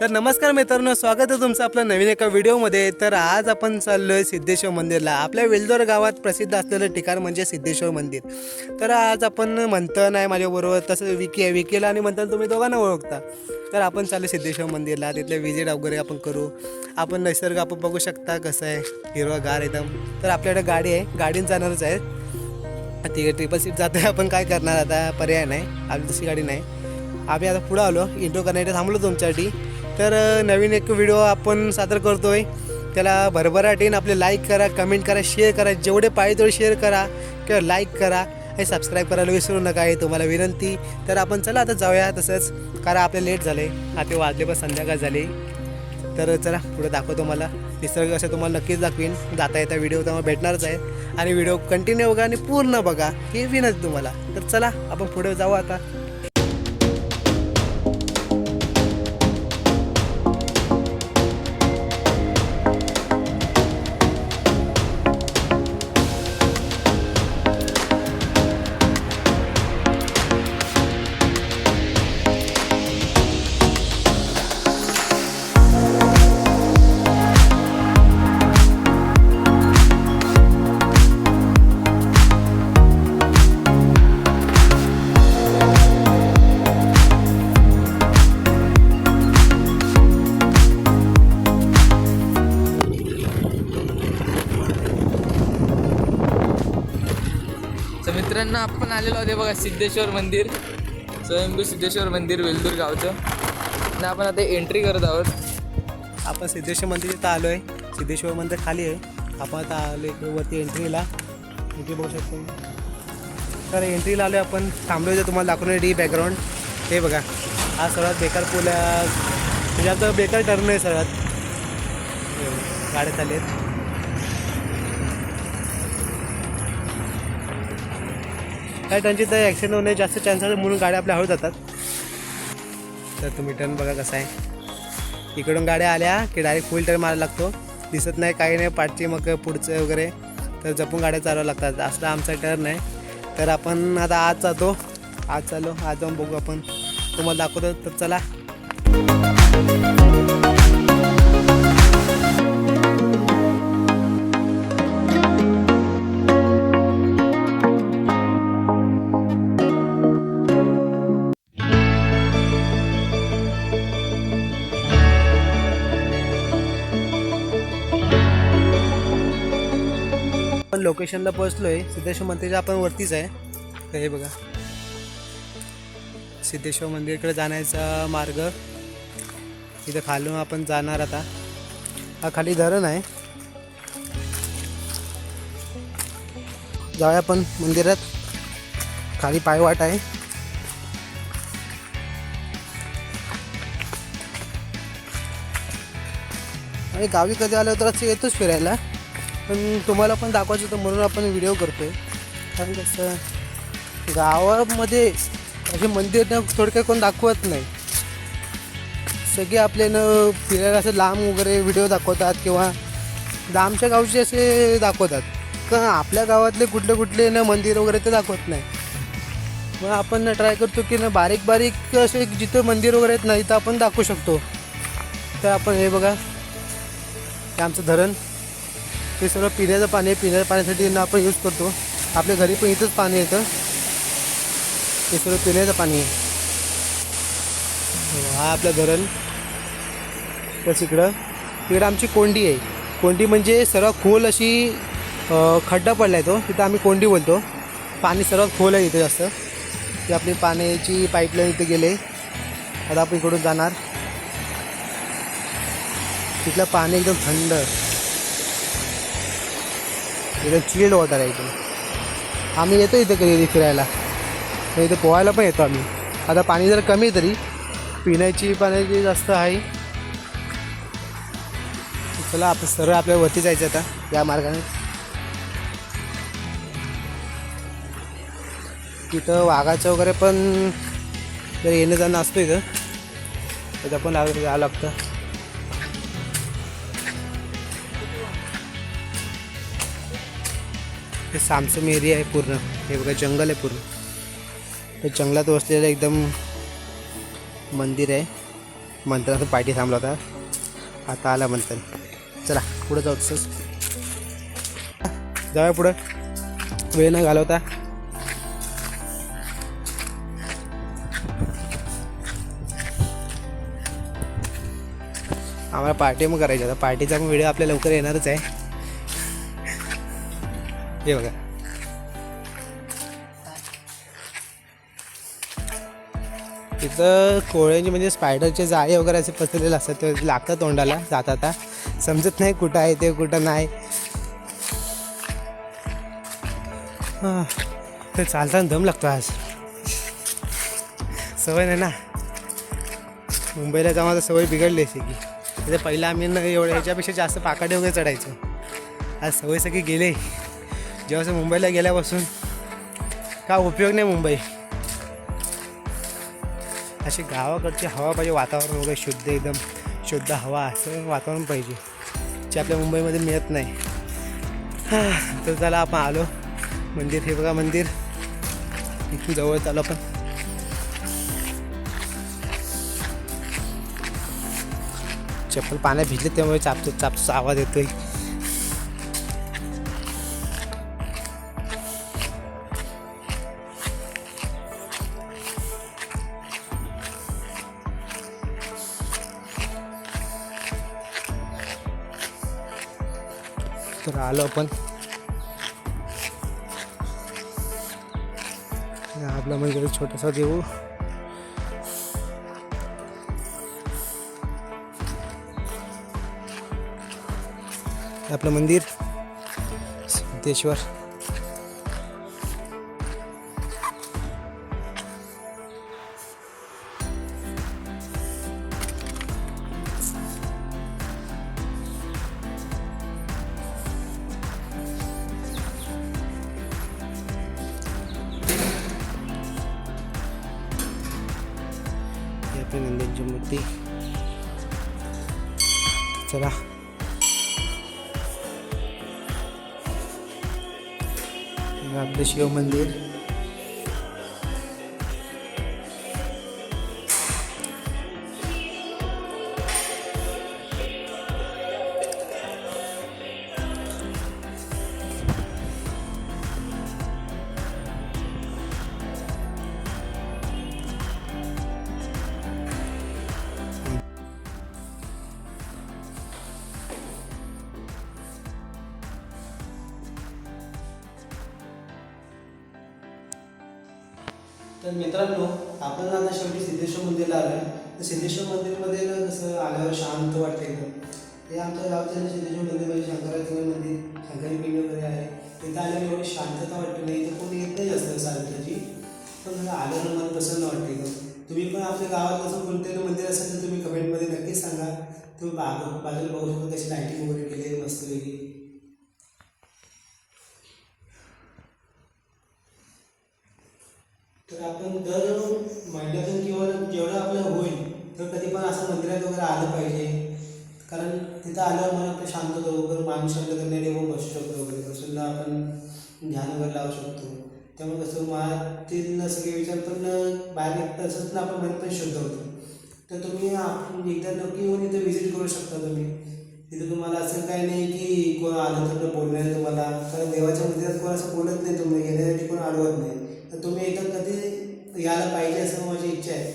तर नमस्कार मित्रांनो स्वागत आहे तुमचं आपलं नवीन एका व्हिडिओमध्ये. तर आज आपण चाललो आहे सिद्धेश्वर मंदिरला. आपल्या वेलदोर गावात प्रसिद्ध असलेलं ठिकाण म्हणजे सिद्धेश्वर मंदिर. तर आज आपण मंथन नाही माझ्याबरोबर तसं विकी आहे. विकीला आणि मंथन तुम्ही दोघांना ओळखता. तर आपण चाललो सिद्धेश्वर मंदिरला. तिथले विजिट वगैरे आपण करू. आपण निसर्ग आपण बघू शकता कसं आहे. हिरवा गार एकदम. तर आपल्याकडे गाडी आहे. गाडीन जाणारच आहे. ठीक आहे ट्रिपल सीट जातोय. आपण काय करणार आता? पर्याय नाही. आपली दुसरी गाडी नाही. आम्ही आता पुढं आलो. इंट्रो करण्यासाठी थांबलो तुमच्यासाठी. तर नवीन एक व्हिडिओ आपण सादर करतोय. त्याला भरभराटीन आपले लाईक करा कमेंट करा शेअर करा. जेवढे पाहिजे तेवढे शेअर करा किंवा लाईक करा आणि सबस्क्राईब करायला विसरू नका आहे तुम्हाला विनंती. तर आपण चला आता जाऊया तसंच कारण आपले लेट झाले. आता वाजले पण संध्याकाळ झाली. तर चला पुढे दाखवतो मला. निसर्ग असं तुम्हाला नक्कीच दाखवीन. जाता येता व्हिडिओ तुम्हाला भेटणारच आहे आणि व्हिडिओ कंटिन्यू बघा आणि पूर्ण बघा हे विनंती तुम्हाला. तर चला आपण पुढे जाऊ आता. मित्रांनो आपण आलेलो आहोत बघा सिद्धेश्वर मंदिर. स्वयंभू सिद्धेश्वर मंदिर वेलदूर गावचं. आणि आपण आता एंट्री करत आहोत. आपण सिद्धेश्वर मंदिर इथं आलो आहे सिद्धेश्वर मंदिर खाली आहे. आपण आता आलो इकडे वरती एंट्रीला इथे बघू शकतो. तर एंट्रीला आलो आपण. थांबलो होतो तुम्हाला दाखवलं डी बॅकग्राऊंड हे बघा. हा सर्वात बेकार पूल आहे. म्हणजे आता बेकार टर्न आहे सर्वात. गाड्या चालले आहेत काय त्यांची तर ॲक्सिडेंट होणे जास्त चान्सेस आहे म्हणून गाड्या आपल्या हळू जातात. तर तुम्ही टर्न बघा कसा आहे. इकडून गाड्या आल्या की डायरेक्ट फुल टर्न मारायला लागतो. दिसत नाही काही नाही पाठची मग पुढचं वगैरे. तर जपून गाड्या चालवावं लागतात. असला आमचा टर्न आहे. तर आपण आता आज जातो. आज चालो आज जाऊन बघू आपण. तुम्हाला दाखवतो तर चला. लोकेशनला पोहोचलो आहे सिद्धेश्वर मंदिरच्या आपण वरतीच आहे. तर हे बघा. सिद्धेश्वर मंदिरकडे जाण्याचा मार्ग. इथं खालून आपण जाणार आता. हा खाली धरण आहे. जाऊया आपण मंदिरात. खाली पायवाट आहे. आणि गावी कधी आलं तर येतोच फिरायला. पण तुम्हाला पण दाखवायचं होतं म्हणून आपण व्हिडिओ करतोय. कारण कसं गावामध्ये असे मंदिर ना थोडक्यात कोण दाखवत नाही. सगळे आपले न फिरायला असं लांब वगैरे व्हिडिओ दाखवतात किंवा लांबच्या गावचे असे दाखवतात. का आपल्या गावातले कुठले कुठले ना मंदिर वगैरे ते दाखवत नाही. मग आपण ट्राय करतो की ना बारीक बारीक असे जिथं मंदिर वगैरे आहेत नाही तर आपण दाखवू शकतो. तर आपण हे बघा. हे आमचं धरण. ते सर्व पिण्याचं पाणी आहे. पिण्याच्या पाण्यासाठी यांना आपण यूज करतो. आपल्या घरी पण इथंच पाणी येतं. ते सर्व पिण्याचं पाणी आहे. हा आपलं धरण. तस इकडं. तिकडं आमची कोंडी आहे. कोंडी म्हणजे सर्व खोल अशी खड्डा पडला आहे तो. तिथं आम्ही कोंडी बोलतो. पाणी सर्वात खोल आहे इथे जास्त. ती आपली पाण्याची पाईपलाईन इथे गेले. आता आपण इकडून जाणार. तिथलं पाणी एकदम थंड. एकदम चिल्ड वॉटर आहे इकडे आम्ही येतो इथे कधी फिरायला. तर इथे पोहायला पण येतो आम्ही. आता पाणी जर कमी तरी. पिण्याची पाण्याची जास्त आहे. चला आपण सरळ आपल्या वरती जायचं आता या मार्गाने. तिथं वाघाचं वगैरे पण जर येणं जाणं असतं इथं त्याचं पण लागलं जावं लागतं. हे सामसम एरिया आहे पूर्ण. हे बघा जंगल आहे पूर्ण. ते जंगलात वसलेलं एकदम मंदिर आहे. मंत्राचं पार्टी थांबला होता. आता आला मंत्र चला पुढं जाऊ तसंच. जाऊया पुढं. वेळ न घालवता. आम्हाला पार्टी मग करायची आता पार्टीचा पण व्हिडिओ आपल्या लवकर येणारच आहे. हे बघा. तिथं कोळ्यांची म्हणजे स्पायडरचे जाळे वगैरे असे पसरलेले असतात ते लागतात तोंडाला जात आता समजत नाही कुठं आहे ते कुठं नाही. हां ते चालताना दम लागतो आज. सवय नाही ना. मुंबईला जाऊन आता सवय बिघडली असे की. तिथे पहिलं आम्ही ना एवढ्या ह्याच्यापेक्षा जास्त पाकाडे वगैरे चढायचो. आज सवय सगळी गेले. जेव्हा असं मुंबईला गेल्यापासून का उपयोग नाही मुंबई? अशी गावाकडची हवा पाहिजे वातावरण वगैरे शुद्ध एकदम शुद्ध हवा असं वातावरण पाहिजे जे आपल्या मुंबईमध्ये मिळत नाही. तर चला आपण आलो. मंदिर हे बघा मंदिर. इथून जवळ चालू आपण. चप्पल पाण्यात भिजले त्यामुळे चापतो चापचा आवाज येतोय. आलो आपण. आपला म्हणजे छोटासा देऊ. आपलं मंदिर. सिद्धेश्वर. चला हे आपलं शिव मंदिर तर मित्रांनो आपण आता शेवटी सिद्धेश्वर मंदिरला आलो आहे तर सिद्धेश्वर मंदिरमध्ये ना कसं आल्यावर शांत वाटते एकदम. हे आमच्या गावचं सिद्धेश्वर मंदिर म्हणजे शंकराचं मंदिर शंकरी पिंड वगैरे आहे. तिथं आल्यावर एवढी शांतता वाटते नाही तर कोणी येत नाही असतं सारख्याची पण मला आल्यावर मन प्रसन्न वाटते एकदम. तुम्ही पण आपल्या गावात असं कोणतं मंदिर असेल तर तुम्ही कमेंटमध्ये नक्कीच सांगा. तुम्ही बाजू बाजूला बघू शकता कशी लायटिंग वगैरे केली मस्तपैकी तर आपण दर महिन्यातून किंवा जेवढं आपलं होईल तर कधी पण असं मंदिरात वगैरे आलं पाहिजे. कारण तिथं आल्यावर मन आपलं शांत होतं वगैरे मान शब्द करण्याने व बसू शकतो वगैरे. बसून आपण ध्यान वगैरे लावू शकतो. त्यामुळे कसं मनातील सगळे विचार पण बाहेर निघतात तसंच ना आपण मन पण शुद्ध होतं. तर तुम्ही आपण एकदा नक्की येऊन इथं व्हिजिट करू शकता तुम्ही. तिथं तुम्हाला असं काही नाही की कोण आलं तर बोलणार तुम्हाला. कारण देवाच्या मंदिरात कोण असं बोलत नाही तुम्ही येण्यासाठी कोण अडवत नाही. तर तुम्ही एकदा कधी यायला पाहिजे असं माझी इच्छा आहे.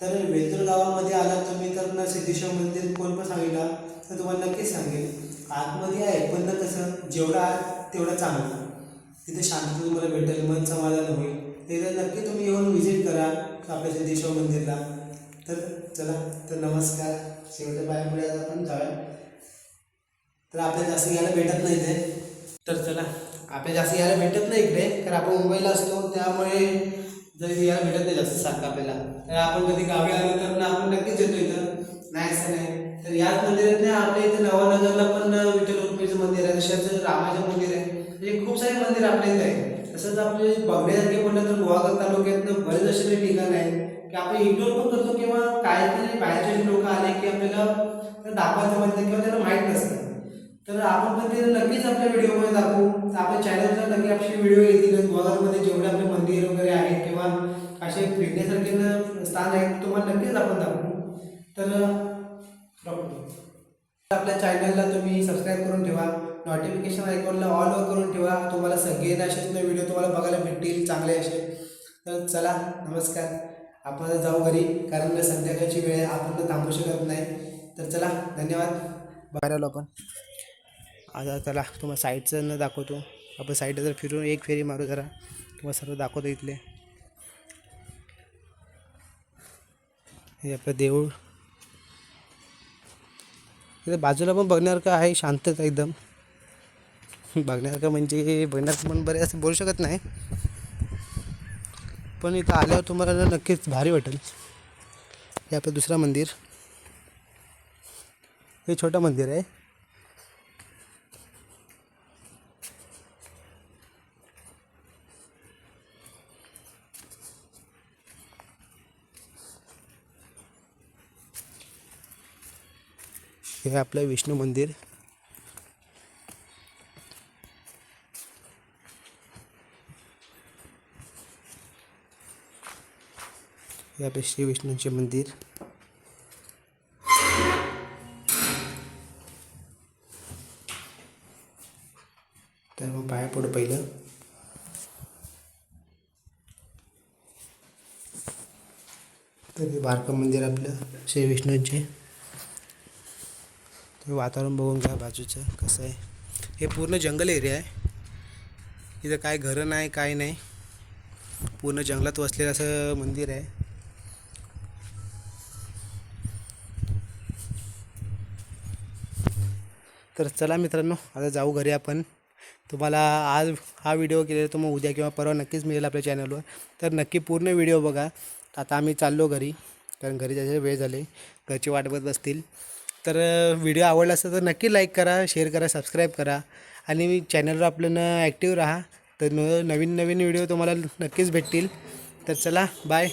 तर वेलतूर गावामध्ये आलात तुम्ही तर ना सिद्धेश्वर मंदिर कोण पण सांगितला तर तुम्हाला नक्कीच सांगेल. आतमध्ये आहे पण ना कसं जेवढा आत तेवढं चांगलं. तिथे शांतता तुम्हाला भेटेल मन समाधान होईल. तिथे नक्की तुम्ही येऊन व्हिजिट करा आपल्या सिद्धेश्वर मंदिरला. तर चला तर नमस्कार. शेवटच्या बायामुळे आज आपण जाऊया. तर आपल्याला जास्त यायला भेटत नाही ते तर चला आपल्या जास्त यायला भेटत नाही इकडे कारण आपण मुंबईला असतो त्यामुळे जर यार भेटत नाही जास्त सारखं आपल्याला. तर आपण कधी गावी आलो तर आपण नक्कीच येतो इथं. नाही असं नाही. तर याच मंदिरात नाही आपल्या इथं नवानगरला पण विठ्ठल रुक्मिणीचं मंदिर आहे तसंच रामाचं मंदिर आहे. म्हणजे खूप सारे मंदिर आपल्या इथे आहे तसंच आपले बघण्यासारखे म्हणलं तर गोवागर तालुक्यातनं बरेच असे काही ठिकाण आहे की आपण इग्नोर पण करतो किंवा काहीतरी बाहेरचे लोक आले की आपल्याला दाखवायचं म्हणतात किंवा त्यांना माहीत नसतं. तर आपण पण ते नक्कीच आपल्या व्हिडिओमध्ये दाखवू. तर आपल्या चॅनलचा नक्की आपले व्हिडिओ येतील. गोदामध्ये जेवढे आपले मंदिर वगैरे आहेत किंवा असे फिरण्यासारखे स्थान आहेत तुम्हाला नक्कीच आपण दाखवू. तर आपल्या चॅनलला तुम्ही सबस्क्राईब करून ठेवा. नोटिफिकेशन आयकॉनला ऑल करून ठेवा. तुम्हाला सगळे असेच व्हिडिओ तुम्हाला बघायला भेटतील चांगले असे. तर चला नमस्कार. आपण जाऊ घरी कारण संध्याकाळची वेळ आहे. आपण तर थांबू शकत नाही. तर चला धन्यवाद. बाहेर आलो आपण. आता चला तुम्हाला साईडचं न दाखवतो. आपण साईडला जर फिरून एक फेरी मारू जरा. तुम्हाला सर्व दाखवतो इथले. हे आपलं देऊळ. इथे बाजूला पण बघण्यासारखं आहे शांतता एकदम. बघण्यासारखं म्हणजे बघण्यासारखं पण बरे असं बोलू शकत नाही. पण इथं आल्यावर तुम्हाला नक्कीच भारी वाटेल. हे आपलं दुसरं मंदिर. हे छोटं मंदिर आहे. हे आपलं विष्णू मंदिर. हे आपले श्री विष्णूंचे मंदिर. तर मग पाया पडू पहिलं. तर हे बारकं मंदिर आपलं श्री विष्णूंचे. तुम्ही वातावरण बघून घ्या बाजूचं कसं आहे. हे पूर्ण जंगल एरिया आहे. इथं काय घरं नाही काय नाही. पूर्ण जंगलात वसलेलं असं मंदिर आहे. तर चला मित्रांनो आता जाऊ घरी आपण. तुम्हाला आज हा व्हिडिओ केलेला तो मग उद्या किंवा परवा नक्कीच मिळेल आपल्या चॅनलवर. तर नक्की पूर्ण व्हिडिओ बघा. आता आम्ही चाललो घरी कारण घरी जायची वेळ झाले. घरची वाट बघत बसतील. तर व्हिडिओ आवडला असेल तर नक्की लाईक करा शेअर करा सबस्क्राईब करा आणि चॅनलवर आपलं ॲक्टिव्ह राहा. तर न नवीन नवीन व्हिडिओ तुम्हाला नक्कीच भेटतील. तर चला बाय.